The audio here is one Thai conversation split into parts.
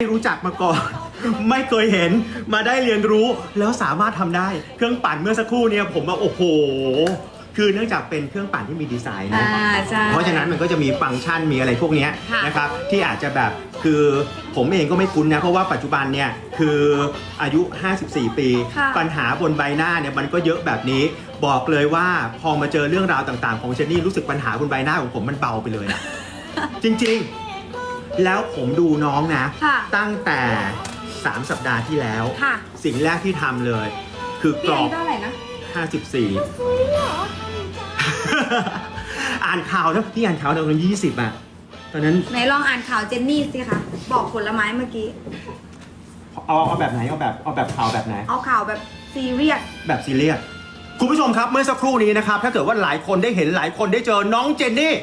ไม่รู้จักมาก่อน ไม่เคยเห็นมาได้เรียนรู้แล้วสามารถทำได้เครื่องปั่นเมื่อสักครู่เนี่ยผมว่าโอ้โห คือเนื่องจากเป็นเครื่องปั่นที่มีดีไซน์นะอ่าใช่ เพราะฉะนั้นมันก็จะมีฟังก์ชันมีอะไรพวกเนี้ยค่ะนะครับที่อาจจะแบบคือผมเองก็ไม่คุ้นนะเพราะว่าปัจจุบันเนี่ยคืออายุ 54 ปี ค่ะปัญหาบนใบหน้าเนี่ยมันก็เยอะแบบนี้ บอกเลยว่าพอมาเจอเรื่องราวต่างๆ ของเจนนี่รู้สึกปัญหาบนใบหน้าของผมมันเบาไปเลยอะ จริงๆ แล้วผมดูน้องนะ ค่ะตั้งแต่ 3 สัปดาห์ที่แล้ว ค่ะ สิ่งแรกที่ทำเลย คือกพี่รออายุบ เท่าไหร่นะ 54 อ่านข่าวนะที่อ่านข่าวตอนยี่สิบอะตอนนั้นไหนลองอ่านข่าวเจนนี่สิคะ บอกผลไม้เมื่อกี้ เอาเอาแบบไหนเอาแบบเอาแบบข่าวแบบไหน เอาข่าวแบบซีเรียส แบบซีเรียสคุณผู้ชมครับเมื่อสักครู่นี้นะครับ ถ้าเกิดว่าหลายคนได้เห็นหลายคนได้เจอน้องเจนนี่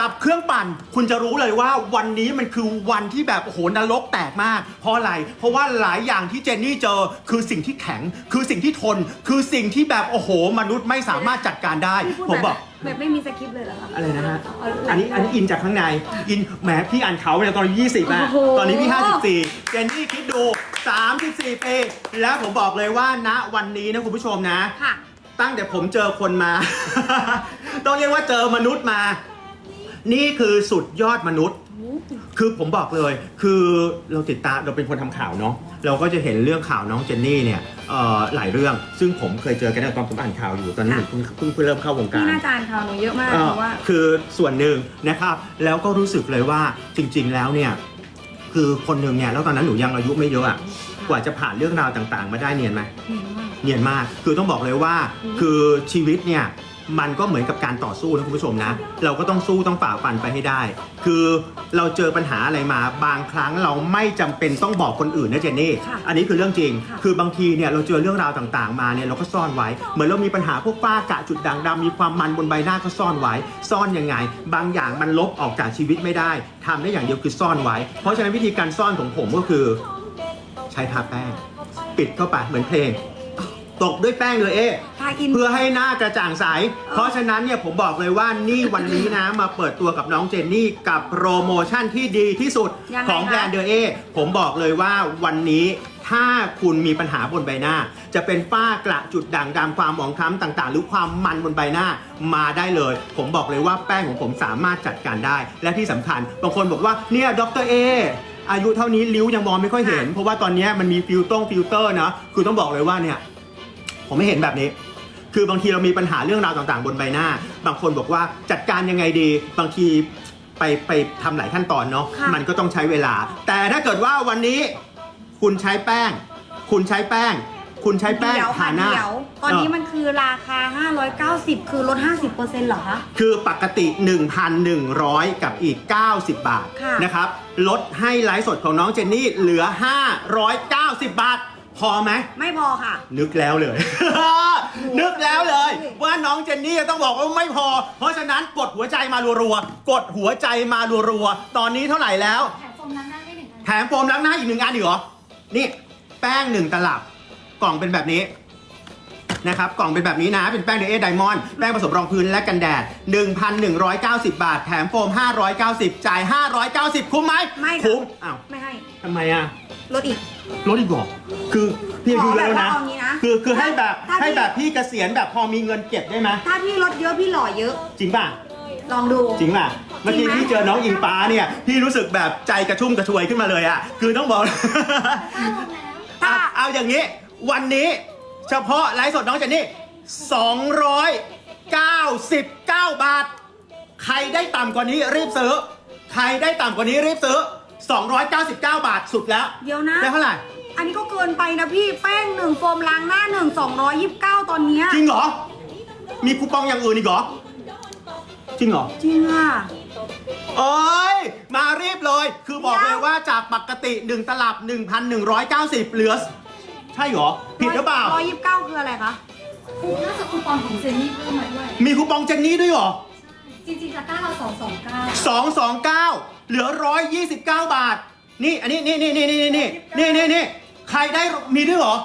กับเครื่องปั่นคุณจะรู้เลยว่าวันนี้มันคือวันที่แบบโอ้โหนรกแตกมาก เพราะอะไร เพราะว่าหลายอย่างที่เจนนี่เจอคือสิ่งที่แข็ง คือสิ่งที่ทน คือสิ่งที่แบบโอ้โห มนุษย์ไม่สามารถจัดการได้พี่พูดผมบอกแบบแบบไม่มีสคริปต์เลยเหรอคะอะไรนะฮะเอาหลังอันนี้อันนี้อินจากข้างใน อินแหมพี่อ่านเขาเนี่ยตอนยี่สิบอะโอ้โห ตอนนี้พี่ 54 เจนนี่คิดดู 34 ปี แล้วผมบอกเลยว่าณวันนี้นะคุณผู้ชมนะ ค่ะ ตั้งแต่ผมเจอคนมา ต้องเรียกว่าเจอมนุษย์มา นี่คือสุดยอดมนุษย์ คือผมบอกเลย คือเราติดตามเราเป็นคนทำข่าวเนาะเราก็จะเห็นเรื่องข่าวน้องเจนนี่เนี่ยเอ่อหลายเรื่อง ซึ่งผมเคยเจอกันตอนผมอ่านข่าวอยู่ตอนนั้นค่ะผมเพิ่งเพิ่งเริ่มเข้าวงกาพี่ร น่าจะอ่านข่าวหนูเยอะมากเอ่อเพราะว่าคือส่วนหนึ่งนะครับ แล้วก็รู้สึกเลยว่าจริง ๆ แล้วเนี่ยคือคนหนึ่งเนี่ยแล้วตอนนั้นหนูยังอายุไม่เยอะอะกว่าจะผ่านเรื่องราวต่างๆ มาได้เนียนไหมเห็นมากเนียนมากคือต้องบอกเลยว่าอืมคือชีวิตเนี่ย มันก็เหมือนกับการต่อสู้นะคุณผู้ชมนะ เราก็ต้องสู้ต้องฝ่าฟันไปให้ได้ คือเราเจอปัญหาอะไรมา บางครั้งเราไม่จำเป็นต้องบอกคนอื่นนะเจนนี่ค่ะอันนี้คือเรื่องจริง ค่ะ คือบางทีเนี่ยเราเจอเรื่องราวต่างๆ มาเนี่ยเราก็ซ่อนไว้ เหมือนเรามีปัญหาพวกฝ้ากระจุดด่างดำมีความมันบนใบหน้าก็ซ่อนไว้ ซ่อนยังไง บางอย่างมันลบออกจากชีวิตไม่ได้ทำได้อย่างเดียวคือซ่อนไว้ เพราะฉะนั้นวิธีการซ่อนของผมก็คือ ใช้ทาแป้ง ปิดเข้าไปเหมือนเพลง ตกด้วยแป้งเลยเอ๊ะทาอิน เพื่อให้หน้ากระจ่างใส เพราะฉะนั้นเนี่ยผมบอกเลยว่านี่วันนี้นะ มาเปิดตัวกับน้องเจนนี่กับโปรโมชั่นที่ดีที่สุดยังไงของคะ แบรนด์เดอเอผมบอกเลยว่าวันนี้ถ้าคุณมีปัญหาบนใบหน้า จะเป็นฝ้ากระจุดด่างดำความหมองคล้ำต่างๆ หรือความมันบนใบหน้ามาได้เลย ผมบอกเลยว่าแป้งของผมสามารถจัดการได้ และที่สำคัญ บางคนบอกว่าเนี่ยดรเออายุเท่านี้ริ้วยังมองไม่ค่อยเห็น เพราะว่าตอนนี้มันมีฟิลตรงฟิลเตอร์นะคือต้องบอกเลยว่าเนี่ย ผมไม่เห็นแบบนี้ คือบางทีเรามีปัญหาเรื่องราวต่างๆ บนใบหน้า บางคนบอกว่าจัดการยังไงดี บางทีไปไปทำหลายขั้นตอนเนาะ ค่ะ มันก็ต้องใช้เวลา แต่ถ้าเกิดว่าวันนี้คุณใช้แป้ง คุณใช้แป้ง คุณใช้แป้งเดี๋ยวทาค่ะหน้า เดี๋ยวตอนนี้เมันคือราคา 590 คือลด 50%เหรอคะ คือปกติ 1,100 กับอีก 90 บาทค่ะ นะครับ ลดให้ไลฟ์สดของน้องเจนนี่เหลือ 590 บาท พอไหม ไม่พอค่ะ นึกแล้วเลย นึกแล้วเลย ว่าน้องเจนนี่ต้องบอกว่าไม่พอ เพราะฉะนั้นกดหัวใจมารัวๆ กดหัวใจมารัวๆ ตอนนี้เท่าไหร่แล้ว แถมโฟมล้างหน้าให้หนึ่งอันแถมโฟมล้างหน้าอีกหนึ่งอันอีกเหรอ นี่ แป้งหนึ่งตลับ กล่องเป็นแบบนี้นะครับกล่องเป็นแบบนี้นะ เป็นแป้งเดอะเอไดมอนด์แป้งผสมรองพื้นและกันแดด 1,190 บาท แถมโฟม 590 จ่าย 590 คุ้มไหมไม่ค่ะ คุ้มอ้าวไม่ให้ทำไมอะลดอีก ลดอีกเหรอ คือพี่อายุแล้วนะ ขอแบบว่าเอางี้นะคือคือให้แบบถ้าพี่ ให้แบบพี่เกษียณแบบพอมีเงินเก็บได้ไหมถ้าพี่ลดเยอะพี่หล่อเยอะ จริงป่ะ ลองดู จริงป่ะ เมื่อกี้จริงไหมพี่เจอน้องอิงฟ้าเนี่ย พี่รู้สึกแบบใจกระชุ่มกระชวยขึ้นมาเลยอะ คือต้องบอกถ้าลงแล้วอะเอาอย่างนี้ วันนี้เฉพาะไลฟ์สดน้องเจนนี่299 บาท ใครได้ต่ำกว่านี้รีบซื้อ ใครได้ต่ำกว่านี้รีบซื้อ 299 บาทสุดแล้วเดี๋ยวนะ ได้เท่าไหร่ อันนี้ก็เกินไปนะพี่แป้งหนึ่งโฟมล้างหน้าหนึ่ง229ตอนเนี้ยจริงเหรอ มีคูปองอย่างอื่นอีกเหรอ จริงเหรอ จริงอะ เอ้ย มารีบเลย คือบอกเลยว่าจากปกติ 1 ตลับ 1,190 เหลือ ใช่เหรอ ผิดหรือเปล่า129คืออะไรคะคูน่าจะคูปองของเซนนี่เพิ่มมาด้วย มีคูปองเจนนี่ด้วยเหรอ จริงๆตะกร้าเราสองสองเก้า229 เหลือ 129 บาท นี่ อันนี้ นี่นี่นี่นี่นี่นี่นี่นี่นี่ ใครได้มีด้วยเหรอ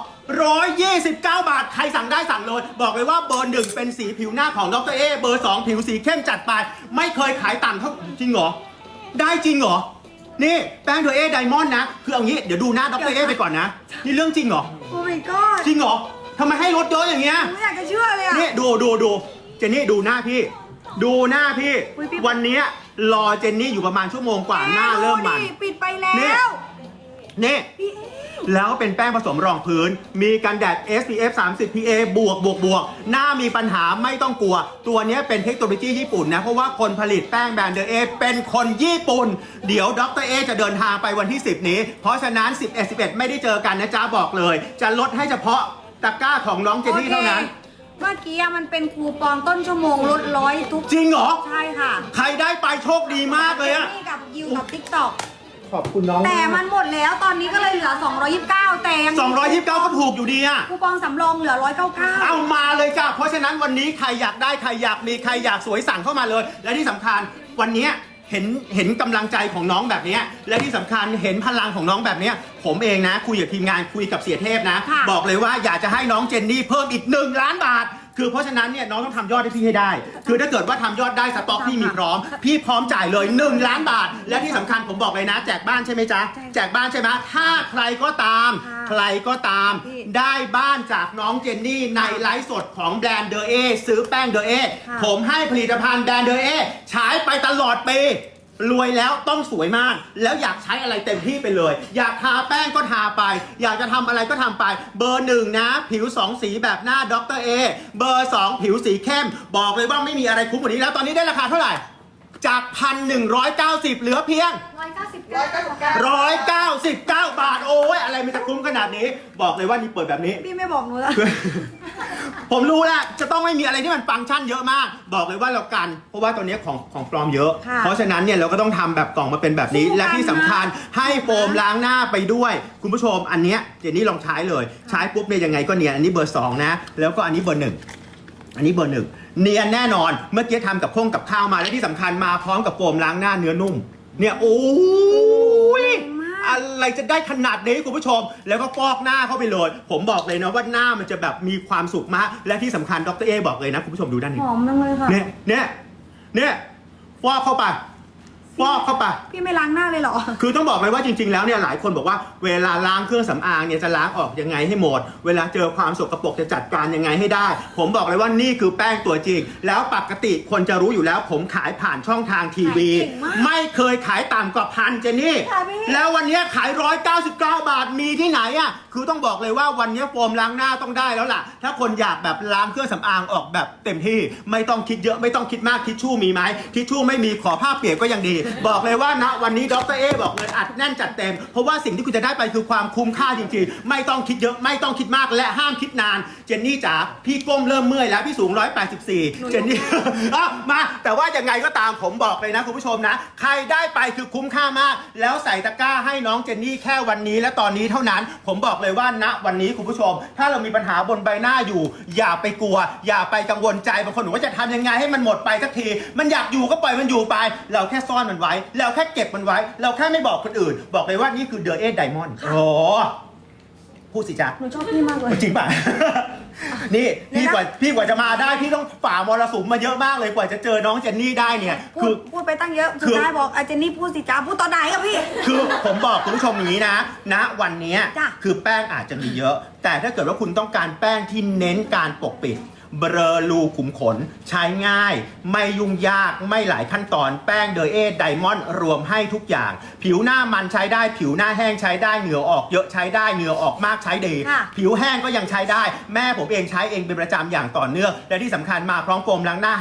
129บาท ใครสั่งได้สั่งเลย บอกเลยว่าเบอร์หนึ่งเป็นสีผิวหน้าของดรเอ เบอร์2ผิวสีเข้มจัดไป ไม่เคยขายต่ำเท่าจริงเหรอ ได้จริงเหรอ นี่แป้งตัวเอไดมอนด์นะ คือเอางี้เดี๋ยวดูหน้าดรเอไปก่อนนะ นี่เรื่องจริงเหรอ โอ้ my god จริงเหรอทำไมให้ลดเยอะอย่างเงี้ย ไม่อยากจะเชื่อเลยอะ นี่ดูดูดูเจนนี่ดูหน้าพี่ ดูหน้าพี่ อุ๊ยพี่ วันเนี้ยรอเจนนี่อยู่ประมาณชั่วโมงกว่าหน้าเริ่มมันดูดิปิดไปแล้นี่ ว นี่ พี่ แล้วเป็นแป้งผสมรองพื้น มีกันแดด SPF 30 PA บวกบวกบวกหน้ามีปัญหาไม่ต้องกลัว ตัวเนี้ยเป็นเทคโนโลยีญี่ปุ่นนะ เพราะว่าคนผลิตแป้งแบรนด์เดอเอเป็นคนญี่ปุ่น เดี๋ยวดรเอจะเดินทางไปวันที่ 10 นี้ เพราะฉะนั้น 11 11 ไม่ได้เจอกันนะจ๊ะบอกเลย จะลดให้เฉพาะตะกร้าของน้องเจนนี่เท่านั้นโอคเมื่อกี้อะมันเป็นคูปองต้นชั่วโมงลดร้อยทุกจริงเหรอ ใช่ค่ะ ใครได้ไปโชคดีมากเลยอะ นี่กับยิวกับทิกตอก ขอบคุณน้องแต่มันหมดแล้วตอนนี้ก็เลยเหลือ 229 แต่ยัง229 ก็ถูกอยู่ดีอะคูปองสำรองเหลือ 199 เอามาเลยจ้ะเพราะฉะนั้นวันนี้ใครอยากได้ใครอยากมีใครอยากสวยสั่งเข้ามาเลย และที่สำคัญวันเนี้ยเห็นเห็นกำลังใจของน้องแบบเนี้ยและที่สำคัญเห็นพลังของน้องแบบเนี้ยผมเองนะ คุยกับทีมงานคุยกับเสียเทพนะ ค่ะ บอกเลยว่าอยากจะให้น้องเจนนี่เพิ่มอีก 1 ล้านบาท คือเพราะฉะนั้นเนี่ยน้องต้องทำยอดให้พี่ให้ได้ คือถ้าเกิดว่าทำยอดได้สต็อกพี่มีพร้อม พี่พร้อมจ่ายเลย 1 ล้านบาท และที่สำคัญผมบอกเลยนะ แจกบ้านใช่ไหมจ๊ะ ใช่แจกบ้านใช่ไหมถ้าใครก็ตาม ค่ะใครก็ตาม พี่ได้บ้านจากน้องเจนนี่ในไลฟ์สดของแบรนด์เดอเอซื้อแป้งเดอเอค่ะ ผมให้ผลิตภัณฑ์แบรนด์เดอเอใช้ไปตลอดปี รวยแล้วต้องสวยมาก แล้วอยากใช้อะไรเต็มที่ไปเลย อยากทาแป้งก็ทาไป อยากจะทำอะไรก็ทำไป เบอร์หนึ่งนะ ผิวสองสีแบบหน้าดรเอเบอร์สองผิวสีเข้ม บอกเลยว่าไม่มีอะไรคุ้มกว่านี้แล้วตอนนี้ได้ราคาเท่าไหร่ จากพันหนึ่งร้อยเก้าสิบเหลือเพียง199 199 บาท โอ้ยอะไรมันจะคุ้มขนาดนี้ บอกเลยว่านี่เปิดแบบนี้ พี่ไม่บอกหนูแล้ว ผมรู้แล้วจะต้องไม่มีอะไรที่มันฟังก์ชันเยอะมาก บอกเลยว่าเรากัน เพราะว่าตอนนี้ของของปลอมเยอะ ค่ะเพราะฉะนั้นเนี่ยเราก็ต้องทำแบบกล่องมาเป็นแบบนี้ สู้กันและที่สำคัญนะให้โฟมล้างหน้าไปด้วย คุณผู้ชมอันเนี้ยเจนนี่ลองใช้เลย ใช้ปุ๊บเนี่ยยังไงก็เนียนอันนี้เบอร์สองนะ แล้วก็อันนี้เบอร์หนึ่งอันนี้เบอร์หนึ่ง เนียนแน่นอน เมื่อกี้ทำกับข้งกับข้าวมาและที่สำคัญมาพร้อมกับโฟมล้างหน้าเนื้อนุ่ม เนี่ยโอ้ยเก่งมากอะไรจะได้ขนาดนี้คุณผู้ชม แล้วก็ฟอกหน้าเข้าไปเลย ผมบอกเลยนะว่าหน้ามันจะแบบมีความสุขมาก และที่สำคัญดรเอบอกเลยนะคุณผู้ชมดูด้านนี้หอมจังเลยค่ะเนี่ยเนี่ยเนี่ยฟอกเข้าไป ฟอกเข้าไป พี่ไม่ล้างหน้าเลยเหรอ คือต้องบอกเลยว่าจริง ๆ แล้วเนี่ยหลายคนบอกว่าเวลาล้างเครื่องสำอางเนี่ยจะล้างออกยังไงให้หมด เวลาเจอความสกปรกจะจัดการยังไงให้ได้ ผมบอกเลยว่านี่คือแป้งตัวจริง แล้วปกติคนจะรู้อยู่แล้ว ผมขายผ่านช่องทางทีวี ขายเก่งมากไม่เคยขายต่ำกว่าพันเจนี่ ค่ะพี่ แล้ววันนี้ขาย 199 บาทมีที่ไหนอะ คือต้องบอกเลยว่าวันนี้โฟมล้างหน้าต้องได้แล้วล่ะ ถ้าคนอยากแบบล้างเครื่องสำอางออกแบบเต็มที่ ไม่ต้องคิดเยอะไม่ต้องคิดมากทิชชู่มีไหมทิชชู่ไม่มีขอผ้าเปียกก็ยังดีบอกเลยว่าณวันนี้ดรเอบอกเลยอัดแน่นจัดเต็ม เพราะว่าสิ่งที่คุณจะได้ไปคือความคุ้มค่าจริงๆ ไม่ต้องคิดเยอะไม่ต้องคิดมากและห้ามคิดนาน เจนนี่จ๋าพี่ก้มเริ่มเมื่อยแล้วพี่สูง 184 เจนนี่ อะมาแต่ว่ายังไงก็ตามผมบอกเลยนะคุณผู้ชมนะ ใครได้ไปคือคุ้มค่ามาก แล้วใส่ตะกร้าให้น้องเจนนี่แค่วันนี้และตอนนี้เท่านั้น ผมบอกเลยว่าณวันนี้คุณผู้ชม ถ้าเรามีปัญหาบนใบหน้าอยู่ อย่าไปกลัว อย่าไปกังวลใจบางคนบอกว่าจะทำยังไงให้มันหมดไปสักที มันอยากอยู่ก็ปล่อยมันอยู่ไป เราแค่ซ่อนมันไว้ เราแค่เก็บมันไว้ เราแค่ไม่บอกคนอื่น บอกเลยว่านี่คือเดอะเอไดมอนด์โอ้พูดสิจ๊ะ หนูชอบพี่มากเลย จริงป่ะ นี่พี่กว่าพี่กว่าจะมาได้พี่ต้องฝ่ามรสุมมาเยอะมากเลยกว่าจะเจอน้องเจนนี่ได้เนี่ย พูคืดอ พูดไปตั้งเยอะคือสุดท้ายบอกอาเจนนี่พูดสิจ้าพูดตอนไหนอะพี่ คือผมบอกคุณผู้ชมอย่างนี้นะณวันเนี้ยจ้ะ คือแป้งอาจจะมีเยอะ แต่ถ้าเกิดว่าคุณต้องการแป้งที่เน้นการปกปิด เบลอรูขุมขน ใช้ง่าย ไม่ยุ่งยากไม่หลายขั้นตอนแป้งเดอเอไดมอนด์รวมให้ทุกอย่าง ผิวหน้ามันใช้ได้ ผิวหน้าแห้งใช้ได้เหงื่อออกเยอะใช้ได้เหงื่อออกมากใช้ดี ค่ะผิวแห้งก็ยังใช้ได้ แม่ผมเองใช้เองเป็นประจำอย่างต่อเนื่อง และที่สำคัญมาพร้อมโฟมล้างหน้า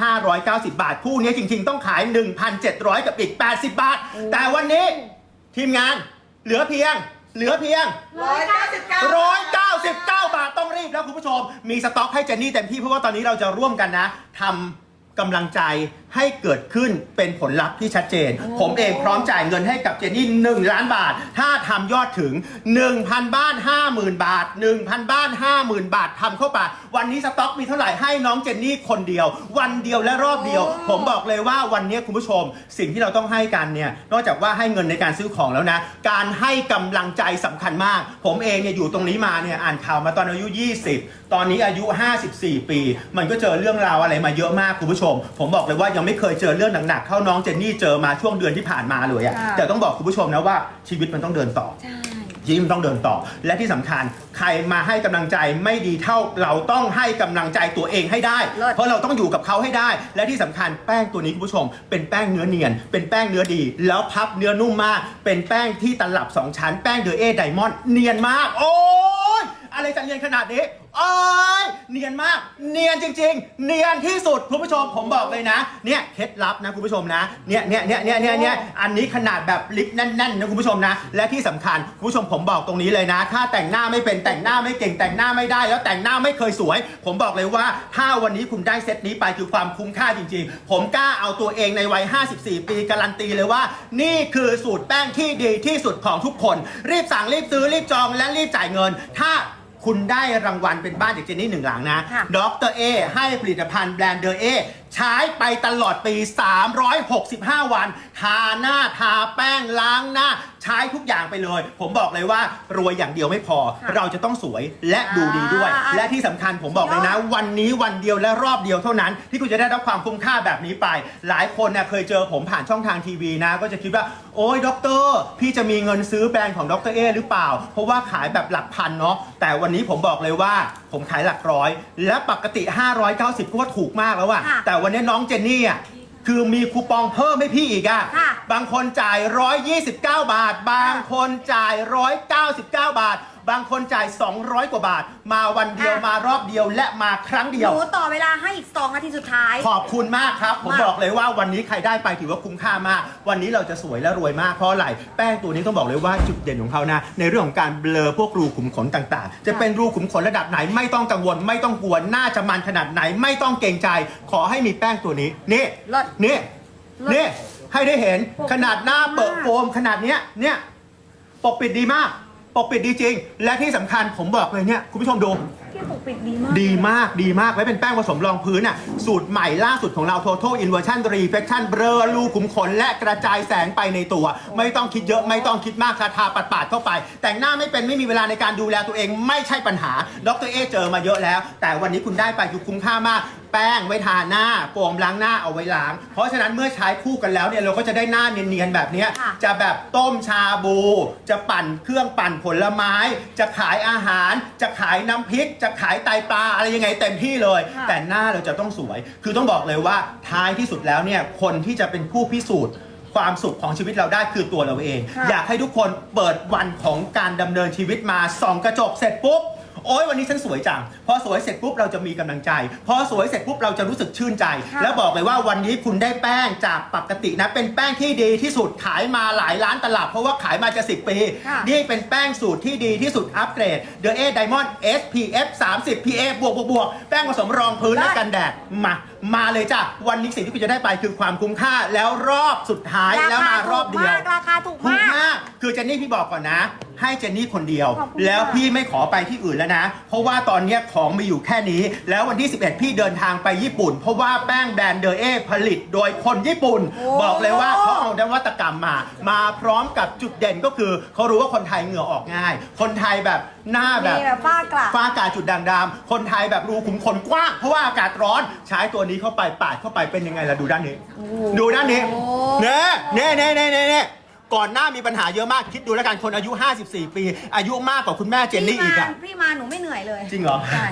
590 บาท คู่นี้จริง ๆ ต้องขาย 1,700 กับอีก 80 บาท แต่วันนี้ทีมงานเหลือเพียง เหลือเพียง199 บาทต้องรีบแล้วคุณผู้ชม มีสต็อกให้เจนนี่เต็มที่เพราะว่าตอนนี้เราจะร่วมกันนะทำกำลังใจ ให้เกิดขึ้นเป็นผลลัพธ์ที่ชัดเจน ผมเองพร้อมจ่ายเงินให้กับเจนนี่ 1 ล้านบาท ถ้าทำยอดถึง 1,000 บ้าน 50,000 บาท 1,000 บ้าน 50,000 บาททำเข้าไปวันนี้สต็อกมีเท่าไหร่ให้น้องเจนนี่คนเดียว วันเดียวและรอบเดียว ผมบอกเลยว่าวันนี้คุณผู้ชม สิ่งที่เราต้องให้กันเนี่ยนอกจากว่าให้เงินในการซื้อของแล้วนะ การให้กำลังใจสำคัญมาก ผมเองเนี่ยอยู่ตรงนี้มาเนี่ยอ่านข่าวมาตอนอายุ 20 ตอนนี้อายุ 54 ปี มันก็เจอเรื่องราวอะไรมาเยอะมากคุณผู้ชม ผมบอกเลยว่ายังไม่เคยเจอเรื่องหนักๆเข้าน้องเจนนี่เจอมาช่วงเดือนที่ผ่านมาเลยอะค่ะแต่ต้องบอกคุณผู้ชมนะว่าชีวิตมันต้องเดินต่อ ใช่ยิ้มต้องเดินต่อ และที่สำคัญใครมาให้กำลังใจไม่ดีเท่าเราต้องให้กำลังใจตัวเองให้ได้ เลิศ เพราะเราต้องอยู่กับเขาให้ได้ และที่สำคัญแป้งตัวนี้คุณผู้ชม เป็นแป้งเนื้อเนียน เป็นแป้งเนื้อดี แล้วพับเนื้อนุ่มมาก เป็นแป้งที่ตลับสองชั้น แป้งเดอเอไดมอนด์เนียนมาก โอ้ยอะไรจะเนียนขนาดนี้ โอ้ยเนียนมาก เนียนจริง ๆ เนียนที่สุดคุณผู้ชมผมบอกเลยนะ เนี่ยเคล็ดลับนะคุณผู้ชมนะ เนี่ยเนี่ยเนี่ยเนี่ยเนี่ยเนี่ยอันนี้ขนาดแบบลิปแน่นๆนะคุณผู้ชมนะ และที่สำคัญคุณผู้ชมผมบอกตรงนี้เลยนะ ถ้าแต่งหน้าไม่เป็นแต่งหน้าไม่เก่งแต่งหน้าไม่ได้ แล้วแต่งหน้าไม่เคยสวย ผมบอกเลยว่า ถ้าวันนี้คุณได้เซตนี้ไปคือความคุ้มค่าจริง ๆ ผมกล้าเอาตัวเองในวัย 54 ปีการันตีเลยว่า นี่คือสูตรแป้งที่ดีที่สุดของทุกคน รีบสั่งรีบซื้อรีบจองและรีบจ่ายเงิน ถ้า คุณได้รางวัลเป็นบ้านจากเจนนี่หนึ่งหลังนะค่ะดรเอให้ผลิตภัณฑ์แบรนด์เดอเอ ใช้ไปตลอดปี 365 วัน ทาหน้าทาแป้งล้างหน้า ใช้ทุกอย่างไปเลย ผมบอกเลยว่ารวยอย่างเดียวไม่พอค่ะเราจะต้องสวยและดูดีด้วย อ่า และที่สำคัญผมบอกเลยนะ วันนี้วันเดียวและรอบเดียวเท่านั้น ที่คุณจะได้รับความคุ้มค่าแบบนี้ไป หลายคนเน่ยเคยเจอผมผ่านช่องทางทีวีนะ ก็จะคิดว่า โอ้ยด็อกเตอร์พี่จะมีเงินซื้อแบรนด์ของดรเอหรือเปล่า เพราะว่าขายแบบหลักพันเนาะแต่วันนี้ผมบอกเลยว่าผมขายหลักร้อย และปกติ 590 ก็ว่าถูกมากแล้วอะค่ะ แต่วันนี้น้องเจนนี่อะคือมีคูปองเพิ่มให้พี่อีกอะค่ะบางคนจ่าย 129 บาท บางคนจ่าย 199 บาท บางคนจ่าย 200 กว่าบาท มาวันเดียวอะ มารอบเดียวและมาครั้งหเดียว นูต่อเวลาให้อีก 2 นาทีสุดท้าย ขอบคุณมากครับ ผมมาก บอกเลยว่าวันนี้ใครได้ไปถือว่าคุ้มค่ามาก วันนี้เราจะสวยและรวยมากเพราะอะไรแป้งตัวนี้ต้องบอกเลยว่าจุดเด่นของเขานะ ในเรื่องของการเบลอพวกรูขุมขนต่างๆ จะเป็นรูขุมขนระดับไหนไม่ต้องกังวล ไม่ต้องกลัวน่าจะมันขนาดไหน ไม่ต้องเกรงใจ ขอให้มีแป้งตัวนี้นี่ เลิศ นี่ เลิศนี่ ให้ได้เห็นปกปิดขนาดหน้าเปิดมาก โฟมขนาดเนี้ยเนี่ยปกปิดดีมาก ปกปิดดีจริง และที่สำคัญผมบอกเลยเนี่ยคุณผู้ชมดูพี่ปกปิดดีมากดีมากดีมากไว้เป็นแป้งผสมรองพื้นอะสูตรใหม่ล่าสุดของเรา Total Inversion Reflection เบลอรูขุมขนและกระจายแสงไปในตัว ไม่ต้องคิดเยอะไม่ต้องคิดมากทาทาปัดปาดๆเข้าไป แต่งหน้าไม่เป็นไม่มีเวลาในการดูแลตัวเองไม่ใช่ปัญหาดรเอเจอมาเยอะแล้ว แต่วันนี้คุณได้ไปคือคุ้มค่ามาก แป้งไว้ทาหน้าโฟมล้างหน้าเอาไว้ล้าง เพราะฉะนั้นเมื่อใช้คู่กันแล้วเนี่ยเราก็จะได้หน้าเนียนๆแบบเนี้ยค่ะจะแบบต้มชาบู จะปั่นเครื่องปั่นผลไม้ จะขายอาหาร จะขายน้ำพริก จะขายไตปลาอะไรยังไงเต็มที่เลย ค่ะ แต่หน้าเราจะต้องสวย คือต้องบอกเลยว่าท้ายที่สุดแล้วเนี่ยคนที่จะเป็นผู้พิสูจน์ ความสุขของชีวิตเราได้คือตัวเราเอง ค่ะ อยากให้ทุกคนเปิดวันของการดำเนินชีวิตมาส่องกระจกเสร็จปุ๊บ โอ้ยวันนี้ฉันสวยจัง พอสวยเสร็จปุ๊บเราจะมีกำลังใจ พอสวยเสร็จปุ๊บเราจะรู้สึกชื่นใจ ค่ะ แล้วบอกเลยว่าวันนี้คุณได้แป้งจากปกตินะ เป็นแป้งที่ดีที่สุดขายมาหลายล้านตลับ เพราะว่าขายมาจะ10ปี ค่ะนี่เป็นแป้งสูตรที่ดีที่สุดอัปเกรด The A Diamond SPF 30 PA บวกบวกบวกแป้งผสมรองพื้นและกันแดดมา มาเลยจ้ะวันนี้สิ่งที่คุณจะได้ไปคือความคุ้มค่าแล้วรอบสุดท้ายแล้วมารอบเดียว ราคาถูกถูกมาก มาก คือเจนนี่พี่บอกก่อนนะ ให้เจนนี่คนเดียว ขอบคุณแล้วค่ะพี่ไม่ขอไปที่อื่นแล้วนะ เพราะว่าตอนเนี้ยของมีอยู่แค่นี้ แล้ววันที่ 11 พี่เดินทางไปญี่ปุ่น เพราะว่าแป้งแบรนด์เดอเอผลิตโดยคนญี่ปุ่นโอ้บอกเลยว่าเขาเอานวัตกรรมมา มาพร้อมกับจุดเด่นก็คือเขารู้ว่าคนไทยเหงื่อออกง่าย คนไทยแบบหน้าแบบ มีแบบฝ้ากระ ฟ้าอากาศจุดด่างดำคนไทยแบบรูขุมขนกว้าง เพราะว่าอากาศร้อน ใช้ตัวนี้เข้าไปปาดเข้าไปเป็นยังไงล่ะดูด้านนี้โอ้ดูด้านนี้โอ้เน่เน่เน่เน่เน่เน่ ก่อนหน้ามีปัญหาเยอะมากคิดดูแล้วกันคนอายุ 54 ปี อายุมากกว่าคุณแม่เจนนี่อีกอะพี่มาพี่มาหนูไม่เหนื่อยเลย จริงเหรอใช่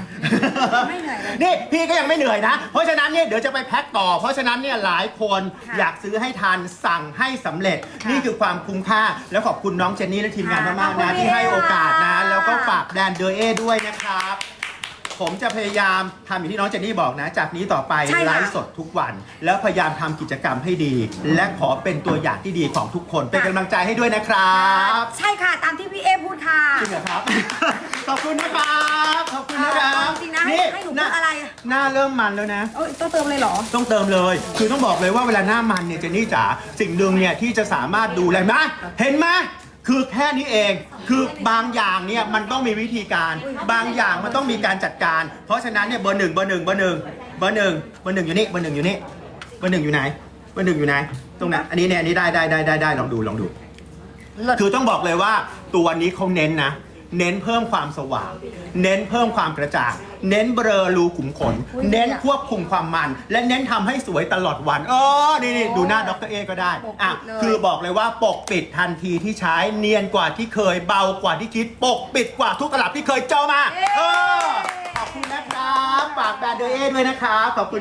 ไม่เหนื่อยเลย นี่พี่ก็ยังไม่เหนื่อยนะ เพราะฉะนั้นเนี่ยเดี๋ยวจะไปแพ็คต่อ เพราะฉะนั้นเนี่ยหลายคนค่ะอยากซื้อให้ทันสั่งให้สำเร็จ ค่ะนี่คือความคุ้มค่า แล้วขอบคุณน้องเจนนี่และทีมงานค่ะมากๆนะขอบคุณที่ให้โอกาสนะ ค่ะ แล้วก็ฝากแบรนด์เดอเอด้วยนะครับ ผมจะพยายามทำอย่างที่น้องเจนนี่บอกนะ จากนี้ต่อไปใช่ค่ะ ไลฟ์สดทุกวัน แล้วพยายามทำกิจกรรมให้ดี และขอเป็นตัวอย่างที่ดีของทุกคน เป็นกำลังใจให้ด้วยนะครับใช่ค่ะ ตามที่พี่เอพูดค่ะ จริงเหรอครับ ขอบคุณนะครับขอบคุณนะครับจริงนะให้ให้หนูพูดอะไรหน้าเริ่มมันแล้วนะ เอ้ยต้องเติมเลยเหรอ ต้องเติมเลย คือต้องบอกเลยว่าเวลาหน้ามันเนี่ยเจนนี่จ๋าสิ่งหนึ่งเนี่ยที่จะสามารถดูแลนะเห็นไหม คือแค่นี้เอง คือบางอย่างเนี่ยมันต้องมีวิธีการ บางอย่างมันต้องมีการจัดการ เพราะฉะนั้นเนี่ยเบอร์หนึ่งเบอร์หนึ่งเบอร์หนึ่งเบอร์หนึ่งเบอร์หนึ่งอยู่นี่เบอร์หนึ่งอยู่นี่เบอร์หนึ่งอยู่ไหนเบอร์หนึ่งอยู่ไหน ตรงนั้นอันนี้เนี่ยอันนี้ได้ได้ได้ได้ได้ลองดูลองดูเลิศคือต้องบอกเลยว่าตัวนี้เขาเน้นนะ เน้นเพิ่มความสว่าง เน้นเพิ่มความกระจ่าง เน้นเบลอรูขุมขน เน้นควบคุมความมัน และเน้นทำให้สวยตลอดวันเออนี่นี่ดูหน้าดรเอก็ได้อะคือบอกเลยว่าปกปิดทันทีที่ใช้เนียนกว่าที่เคยเบากว่าที่คิด ปกปิดกว่าทุกตลับที่เคยเจอมาเออขอบคุณนะครับฝากแบรนด์เดอเอด้วยนะครับขอบคุณ